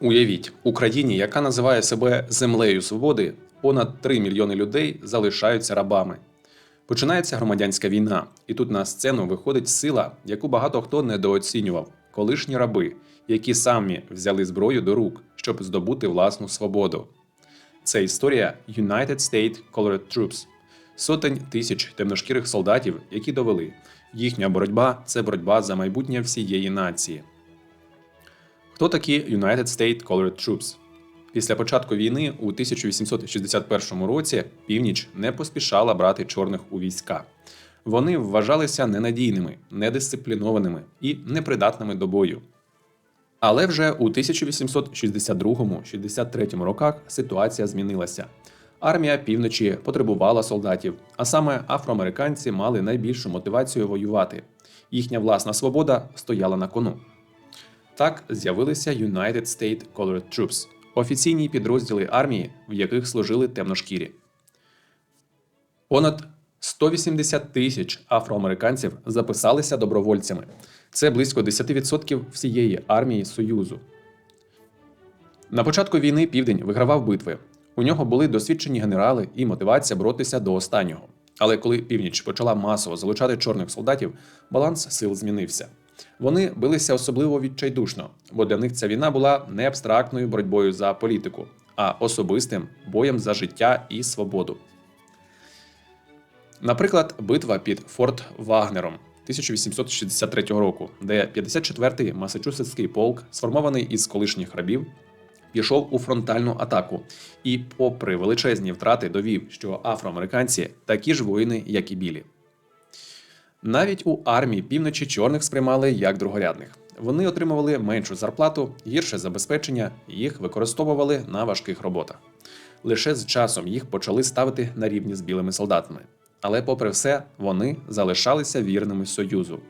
Уявіть, у країні, яка називає себе землею свободи, понад 3 мільйони людей залишаються рабами. Починається громадянська війна, і тут на сцену виходить сила, яку багато хто недооцінював колишні раби, які самі взяли зброю до рук, щоб здобути власну свободу. Це історія United States Colored Troops – сотень тисяч темношкірих солдатів, які довели, їхня боротьба це боротьба за майбутнє всієї нації. Хто такі United States Colored Troops? Після початку війни у 1861 році північ не поспішала брати чорних у війська. Вони вважалися ненадійними, недисциплінованими і непридатними до бою. Але вже у 1862-63 роках ситуація змінилася. Армія півночі потребувала солдатів, а саме афроамериканці мали найбільшу мотивацію воювати. Їхня власна свобода стояла на кону. Так з'явилися United States Colored Troops – офіційні підрозділи армії, в яких служили темношкірі. Понад 180 тисяч афроамериканців записалися добровольцями. Це близько 10% всієї армії Союзу. На початку війни Південь вигравав битви. У нього були досвідчені генерали і мотивація боротися до останнього. Але коли північ почала масово залучати чорних солдатів, баланс сил змінився. Вони билися особливо відчайдушно, бо для них ця війна була не абстрактною боротьбою за політику, а особистим боєм за життя і свободу. Наприклад, битва під Форт Вагнером 1863 року, де 54-й Масачусетський полк, сформований із колишніх рабів, пішов у фронтальну атаку і, попри величезні втрати, довів, що афроамериканці такі ж воїни, як і білі. Навіть у армії півночі чорних сприймали як другорядних. Вони отримували меншу зарплату, гірше забезпечення, їх використовували на важких роботах. Лише з часом їх почали ставити на рівні з білими солдатами. Але, попри все, вони залишалися вірними Союзу.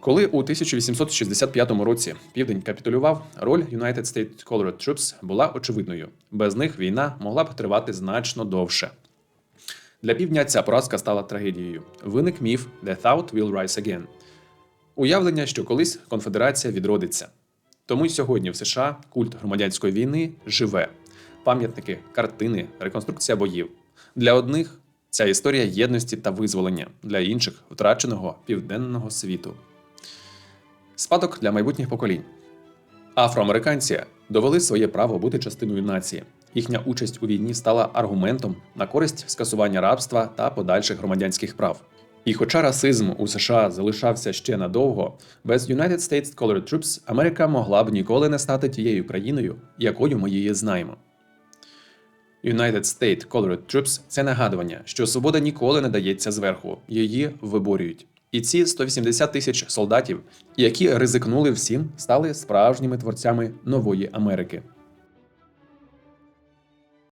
Коли у 1865 році Південь капітулював, роль United States Colored Troops була очевидною. Без них війна могла б тривати значно довше. Для півдня ця поразка стала трагедією. Виник міф «The thought will rise again» – уявлення, що колись конфедерація відродиться. Тому й сьогодні в США культ громадянської війни живе. Пам'ятники, картини, реконструкція боїв. Для одних ця історія єдності та визволення, для інших втраченого південного світу. Спадок для майбутніх поколінь. Афроамериканці довели своє право бути частиною нації. Їхня участь у війні стала аргументом на користь скасування рабства та подальших громадянських прав. І хоча расизм у США залишався ще надовго, без United States Colored Troops Америка могла б ніколи не стати тією країною, якою ми її знаємо. United States Colored Troops – це нагадування, що свобода ніколи не дається зверху, її виборюють. І ці 180 тисяч солдатів, які ризикнули всім, стали справжніми творцями нової Америки.